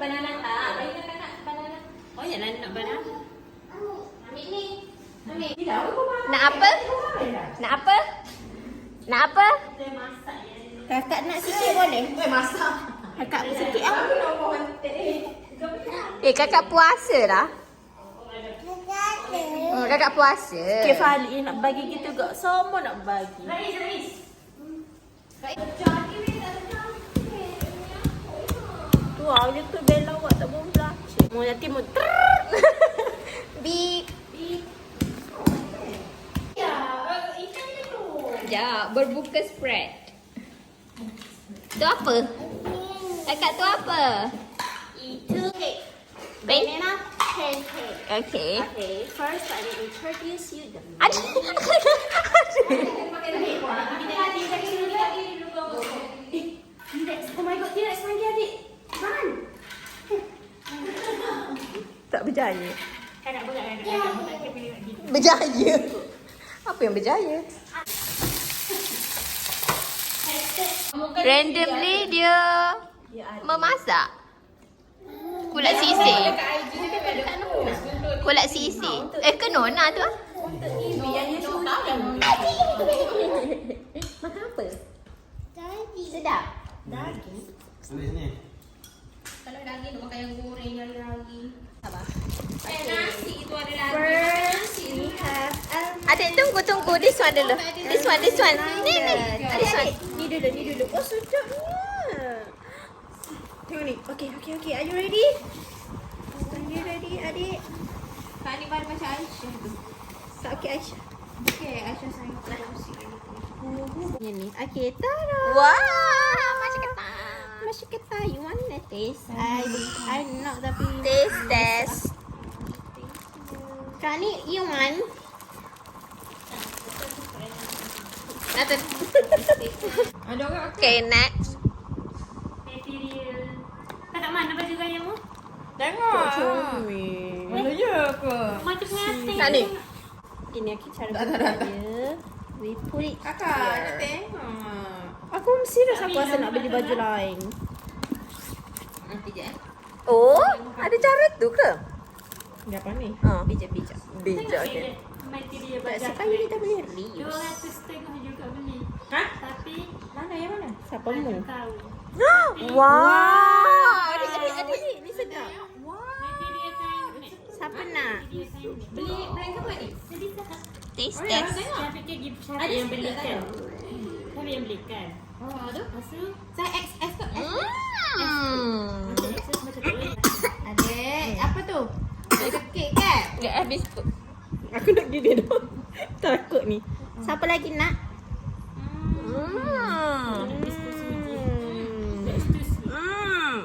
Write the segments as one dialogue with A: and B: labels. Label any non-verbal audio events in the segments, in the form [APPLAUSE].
A: banana tak? Bagi kakak nak banana. Oh, ya nak nak banana. Ambil ni. Ambil.
B: Nak apa? Nak apa? Nak apa?
A: Kakak nak sikit boleh?
C: Eh, masak.
A: Kakak sikit ah.
B: Eh, kakak puasa lah. Hmm, kakak puasa.
A: Okay, Fali nak bagi kita juga. Semua nak bagi. Tu ah, dia tu Bella buat tak mau belajar. Mau nanti mau [LAUGHS]
B: Beep. Sekejap, berbuka spread. Tu apa? Kakak tu apa?
A: Itu cake. Banana pancake.
B: Okay.
A: Okay, first I will introduce you the [LAUGHS]
B: Ada. [LAUGHS]
A: Oh my god, tidak lagi adik.
B: Tak berjaya. Berjaya. Apa yang berjaya? Randomly dia memasak. Kulat sisir. Kulat sisir. Eh, kenona tu. ah. Makan apa? Sedap.
C: Ambil sini.
A: Nak makan yang goreng lagi.
B: Sabar.
A: Eh, nasi itu ada lagi.
B: First, we have Adik tunggu tunggu this one dulu. This one this one. Ni ni. This one.
A: Ni dulu, ni dulu. Oh, sedapnya. Tengok ni. Okay, okay, okay. Are you ready? Are you ready, adik?
D: Kak ni baru macam Aisyah tu.
A: Tak okay, Aisyah.
D: Okay, Aisyah sayang musik ni.
A: Okay, tada.
B: Wow, macam
A: Masih kata, you want to taste? I, I nak tapi.
B: Taste test.
A: Kak ni, you want?
D: Ada orang
B: Okay, next.
E: material. Kau tak mana baju gaya mu?
D: Tengok.
A: Comel.
D: Mana je ke?
E: Macam pengantin.
B: Tak ni.
A: Gini aku cara
D: Tak, tak, tak.
A: We put it
D: Kakak, nak tengok.
A: Aku serius aku rasa nak beli baju lain.
D: Je eh.
B: Oh, ada cara tu ke?
A: Ni apa ni?
B: Ha.
A: Bijak-bijak.
B: Bijak
E: Tengok
B: okay.
E: Material
A: Tak
E: baju.
A: supaya kita boleh
E: Dua
A: reuse.
E: ratus setengah juga beli.
D: Ha?
E: Tapi
D: Mana yang mana?
A: Siapa mu?
E: kau.
B: Wow.
A: Adik, adik, adik. Ni sedap.
E: Material kain.
A: Siapa nak?
D: Beli brand apa ni?
E: Jadi tak.
B: Taste
D: Oh, ya,
B: test.
D: tengok.
E: Saya fikir gift siapa
D: Ada
E: yang belikan. Siapa yang belikan.
D: Oh, tu.
E: Lepas tu,
D: Saya XS tu. Adik, apa tu? Kek kan?
B: Enggak habis tu.
A: Aku nak gini dah. [LAUGHS] Takut ni. Siapa lagi nak?
B: Hmm.
A: Hmm.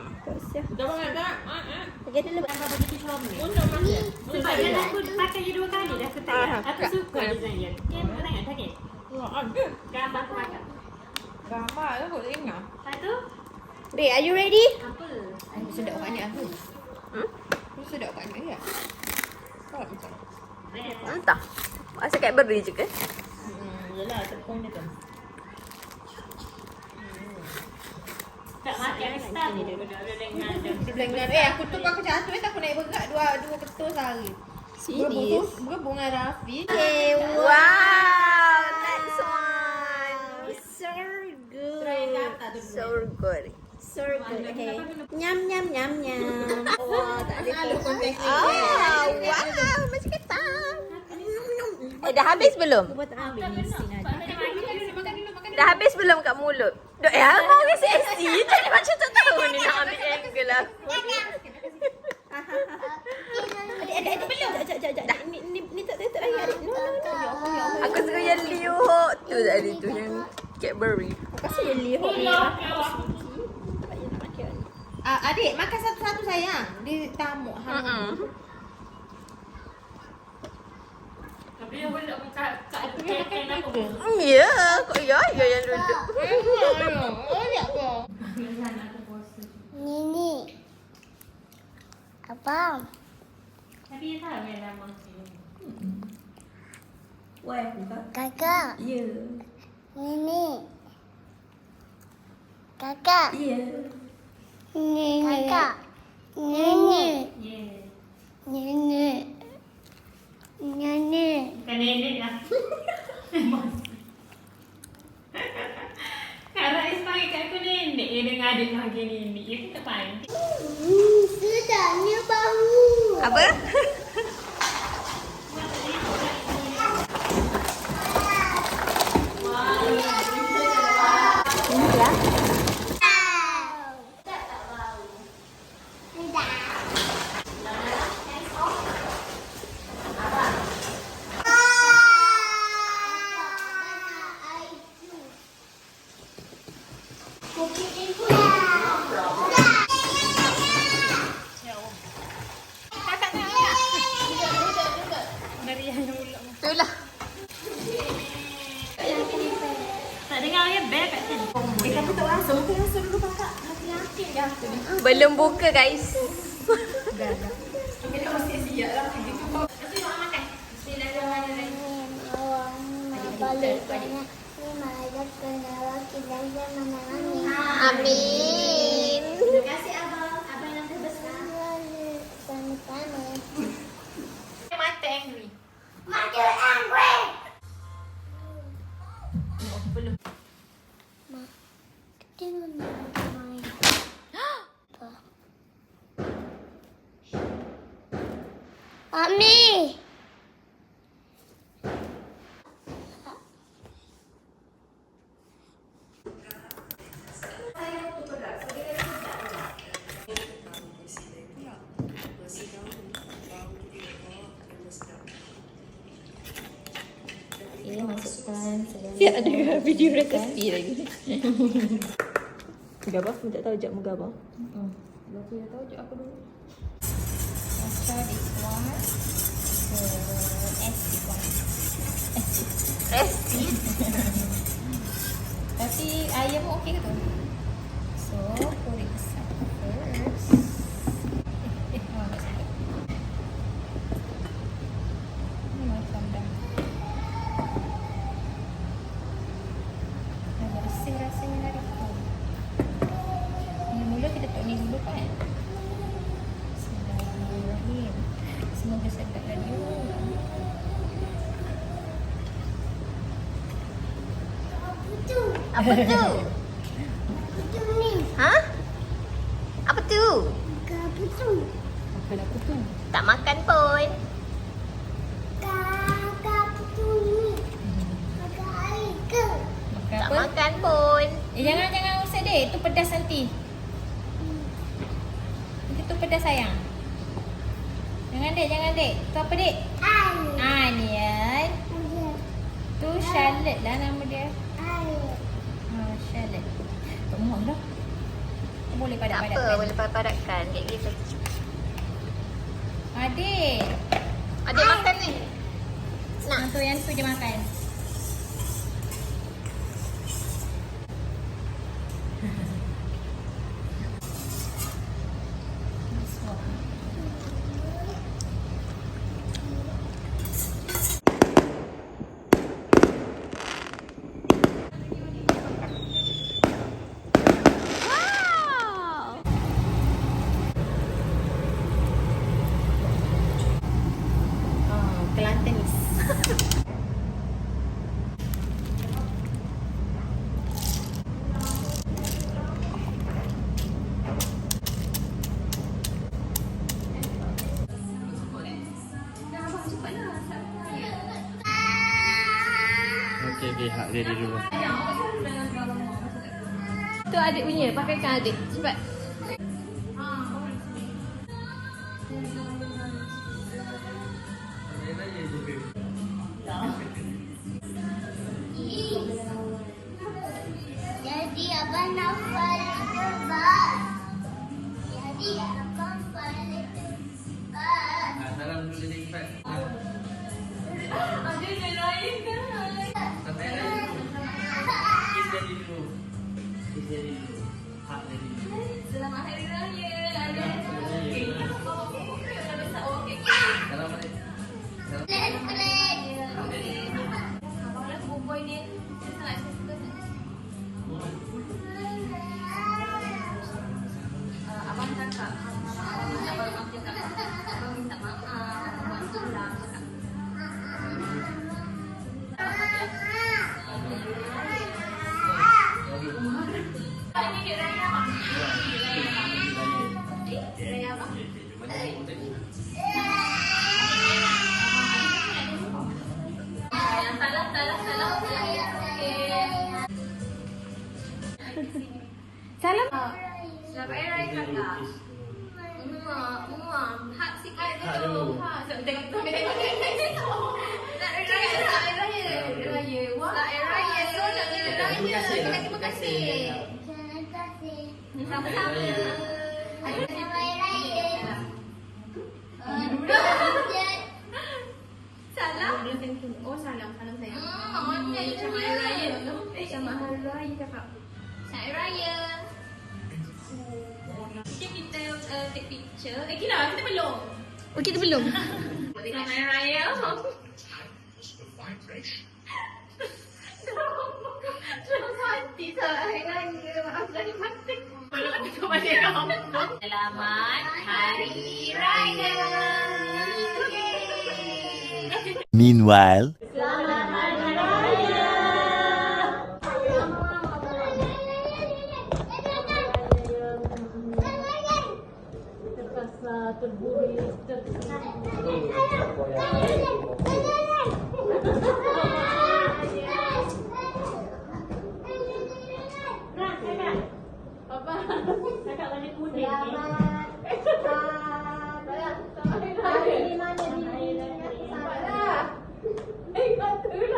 A: Tak.
D: Dah tak?
E: Sebab dia aku pakai je dua kali dah aku tengok.
A: Ah,
E: Aku suka design dia. Kau tengok tak?
D: Oh.
E: Gambar aku pakai.
D: Gambar tu kau tengok.
E: Lepas tu,
A: Babe, are you ready?
E: apa?
D: Aku sedap kat ni aku.
B: Hmm?
D: Aku sedap kat ni ya. Kau macam.
B: Entah. Rasa Cadbury je ke?
A: Hmm, yelah, tepung dia tu.
E: Tak makan style ni dia benda dengan dia.
D: Dengan eh aku tu aku macam tu eh aku naik berat dua dua ketul sehari.
A: Serius?
D: Berhubung dengan Rafi.
A: Okay,
B: Wow. Next one.
A: So good.
D: Yang.
B: So good.
A: Good. Okay. Nyam nyam nyam nyam. Wah, [LAUGHS] tak ada.
B: Oh, wow. Macam ketan. Eh, dah habis belum?
A: Tak ni.
B: Dah habis belum kat mulut? Dok, eh, abang ni SC. Jadi macam tak tahu ni nak ambil angle aku.
A: Adik, adik, adik. Belum. Sekejap, sekejap, sekejap. Ni, ni, ni tak lagi, adik. No, no, no.
B: Aku suka yang Liu Ho tu tadi tu yang Cadbury.
A: Aku rasa yang lihok ni. Tak payah nak makan.
D: Ah, adik makan satu-satu sayang. Dia tamu.
B: Mm-mm.
E: Tapi dia boleh kat kat keken aku.
B: Hmm, ya, kok ya ya yang duduk.
F: Nini. Abang.
E: Tapi dia tahu yang nama
A: Wah, buka.
F: Kakak.
A: Ya.
F: Nini. Kakak.
A: Ya.
F: Kakak. Nenek.
E: Yeah.
F: Nenek. Nenek.
E: Bukan nenek lah. Kak Rais panggil kat aku nenek. Dengan adik panggil nenek. Dia pun tak panggil.
F: Hmm, sedapnya bau.
B: Apa? Itulah.
E: Tak dengar dia bel kat sini.
A: Eh, tapi tak. Mungkin langsung dulu kakak.
B: Belum buka guys.
A: Dah, dah. Kita mesti siap lah.
B: Amin.
A: Mata angry.
F: Mami.
D: Ini masukkan segala
B: Ya ada video resipi lagi. [LAUGHS] Muga apa? Tak tahu jap muga apa.
D: Berapa dah tahu je aku dulu Macam this one The acid one
B: Resipi.
D: Tapi ayam pun okey ke tu? So,
B: Apa tu? Ha? Apa tu?
D: Makan aku tu
B: Tak makan pun.
D: Makan
B: Tak
D: apa?
B: makan pun.
D: Eh, jangan jangan usah deh. Itu pedas nanti. Nanti tu pedas sayang. Jangan dek, jangan dek. Tu apa dek? Onion. Tu shallot lah nama dia. Tak muak dah. Boleh
B: Tak
D: padat-padat.
B: apa, boleh padat-padatkan kayak gitu.
D: Adik.
B: Adik makan ni.
D: Nak. Yang tu, yang tu je makan.
G: Okey, okey. Hak dia dulu.
B: Tu adik punya, pakaikan adik. Cepat.
G: Dulu. Hak dulu.
B: Selamat Hari Raya.
D: Yeah. Oh, kita belum. Selamat Hari Raya. Selamat Hari Raya.
F: Meanwhile,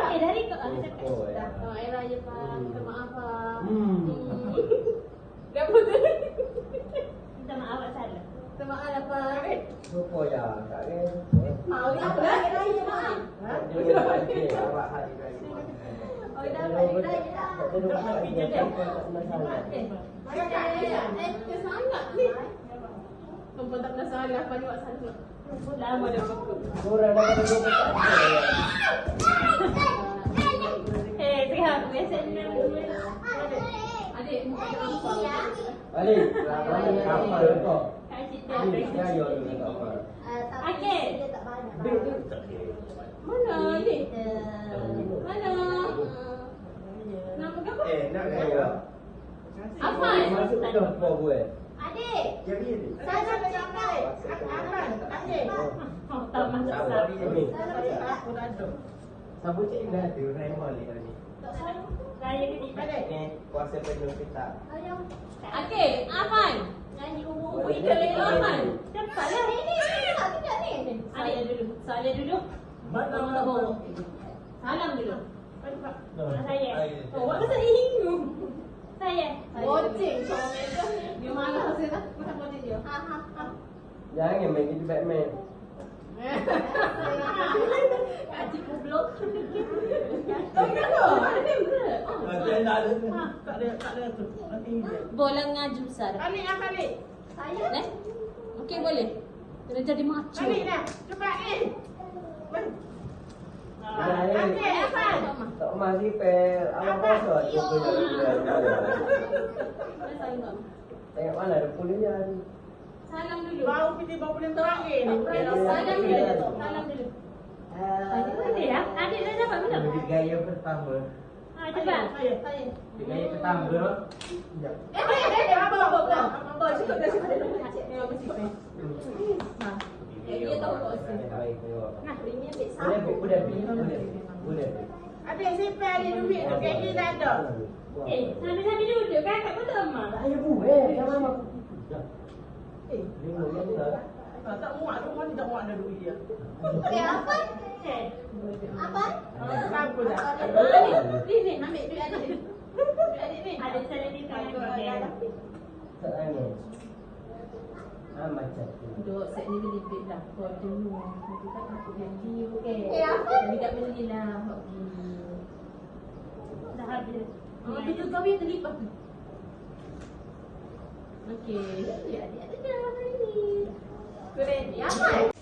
H: Eh, dari kau. Ah, cakap. Oh, Hari Raya, Pak. Minta maaf, Pak.
G: Hmm. [LAUGHS]
H: Dah putus. Minta maaf, Pak salah. Minta maaf lah, Pak.
G: Lupa ya, tak kan?
H: Ah, apa lah? Hari Raya, Pak.
G: Dia okey, awak hari raya.
H: Oh, dah Hari Raya dah.
G: Tak ada duit lagi, tak masalah.
H: Eh, dia sangat ni. Perempuan tak pernah salah, Pak. Dia buat salah. Lama dah pukul.
G: Kurang daripada dua puluh [LAUGHS] Ali, mana kamar kau?
H: Kacik
G: Ni
H: dah.
G: saya yo ni kamar.
H: Okey.
G: Bil tu tak
H: Mana ni? Mana? Nama kau apa?
G: Eh, nak kaya.
H: Apa?
G: Masuk dah kau buat.
E: Adik,
G: Jadi ni.
E: saya nak cakap. Adik.
H: Oh, tak masuk
G: Sabar
H: sah.
G: ni. Sabu cik dah tu Raymond ni
H: Raya ketiga.
G: Ni kuasa penuh kita.
H: Okey, Afan. Nyanyi umur umur kita Afan. Cepatlah.
E: Ini tak tidak ni.
H: Adik dulu. Soalan dulu.
G: Mana
H: tak bohong. Salam dulu.
G: Oh,
H: Saya.
G: saya.
H: Oh, what pasal ingu? Saya.
I: Bocing sama meja.
H: Dia mana pasal tak? Pasal bocing dia.
I: Ha ha ha.
G: Jangan main jadi Batman.
H: Kacik goblok.
I: Tak ada.
G: Macam tak ada. Tak ada, tak ada tu.
J: Bola ngaju sar.
I: Alik ah balik.
J: Eh? Okey boleh. Kena jadi macho.
I: Balik dah. Cepat ni.
G: Jangan.
I: Okey, Afan.
G: Tak masih pel. Abang kosong. Tengok mana ada pulihnya ni.
H: Salam dulu.
I: Baru kita baru boleh terakhir ni.
H: Salam dulu. Salam dulu. Adik ya? Adik dah dapat belum?
G: Gaya pertama.
H: Ha, cepat.
I: Saya, saya.
G: Di gaya pertama. Sekejap.
I: Eh, eh, eh, eh, abang, abang, abang. Abang, cukup dah, cukup dah. Eh, abang, cukup eh.
G: Dia tahu kau Baik, tengok.
H: Nah, ini ambil
G: Boleh, Bu? boleh, Bu? boleh. Boleh.
I: Adik simpan adik duit tu. Kek ni dah ada.
H: Eh, sambil-sambil duduk kakak pun tak lemah.
G: Tak payah Bu, eh. Jangan lama.
I: Eh,
G: Dia boleh,
I: tak muat tu, mana tak muat dah duit dia.
E: Okey, apa? Apa?
I: Kenapa dah?
H: ni ni ambil duit adik ni. Duit adik ni. Ada salah di tangan kau.
G: Tak nangis. Ah, macam tu.
H: Duduk set ni beli beg lah. Kau dulu. Nanti tak aku janji okey.
E: Eh, apa?
H: Jadi tak beli. Hak beli. Dah habis. Oh, kita kahwin terlipat tu. Okey. Ya, adik ada dah hari ni.
I: Keren.
H: Ya, apa?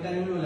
G: Makan dulu